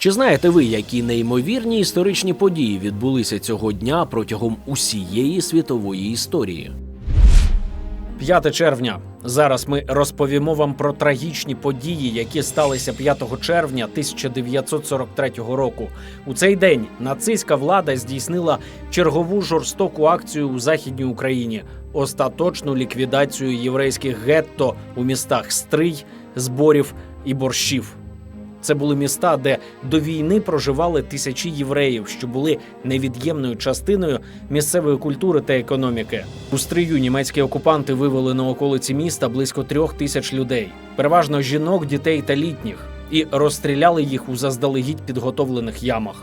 Чи знаєте ви, які неймовірні історичні події відбулися цього дня протягом усієї світової історії? 5 червня. Зараз ми розповімо вам про трагічні події, які сталися 5 червня 1943 року. У цей день нацистська влада здійснила чергову жорстоку акцію у західній Україні остаточну ліквідацію єврейських гетто у містах Стрий, Зборів і Борщів. Це були міста, де до війни проживали тисячі євреїв, що були невід'ємною частиною місцевої культури та економіки. У стрию німецькі окупанти вивели на околиці міста близько трьох тисяч людей, переважно жінок, дітей та літніх, і розстріляли їх у заздалегідь підготовлених ямах.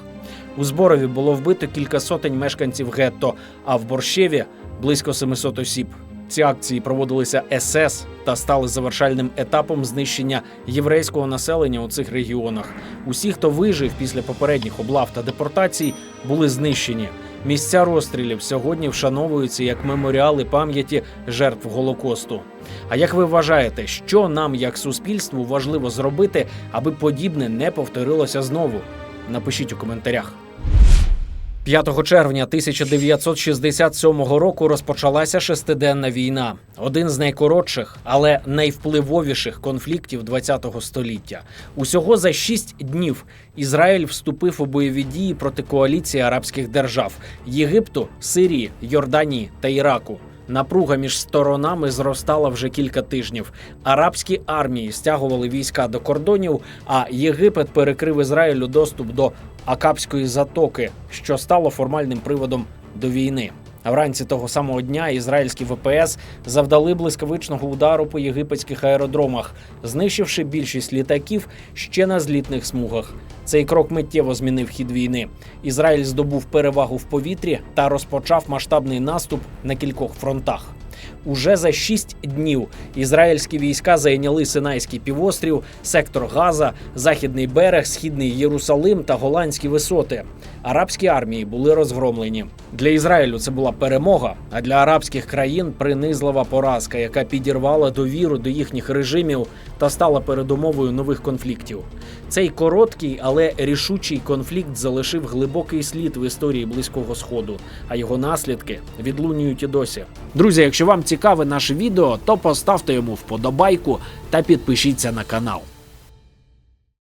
У Зборові було вбито кілька сотень мешканців гетто, а в Борщеві близько 700 осіб. Ці акції проводилися СС та стали завершальним етапом знищення єврейського населення у цих регіонах. Усі, хто вижив після попередніх облав та депортацій, були знищені. Місця розстрілів сьогодні вшановуються як меморіали пам'яті жертв Голокосту. А як ви вважаєте, що нам, як суспільству, важливо зробити, аби подібне не повторилося знову? Напишіть у коментарях. 5 червня 1967 року розпочалася шестиденна війна, один з найкоротших, але найвпливовіших конфліктів ХХ століття. Усього за шість днів Ізраїль вступив у бойові дії проти коаліції арабських держав Єгипту, Сирії, Йорданії та Іраку. Напруга між сторонами зростала вже кілька тижнів. Арабські армії стягували війська до кордонів, а Єгипет перекрив Ізраїлю доступ до Акапської затоки, що стало формальним приводом до війни. А вранці того самого дня ізраїльські ВПС завдали блискавичного удару по єгипетських аеродромах, знищивши більшість літаків ще на злітних смугах. Цей крок миттєво змінив хід війни. Ізраїль здобув перевагу в повітрі та розпочав масштабний наступ на кількох фронтах. Уже за шість днів ізраїльські війська зайняли Синайський півострів, сектор Газа, Західний берег, Східний Єрусалим та Голландські висоти. Арабські армії були розгромлені. Для Ізраїлю це була перемога, а для арабських країн принизлива поразка, яка підірвала довіру до їхніх режимів та стала передумовою нових конфліктів. Цей короткий, але рішучий конфлікт залишив глибокий слід в історії близького сходу, а його наслідки відлунюють і досі. Друзі, якщо вам цікаве наше відео, то поставте йому вподобайку та підпишіться на канал.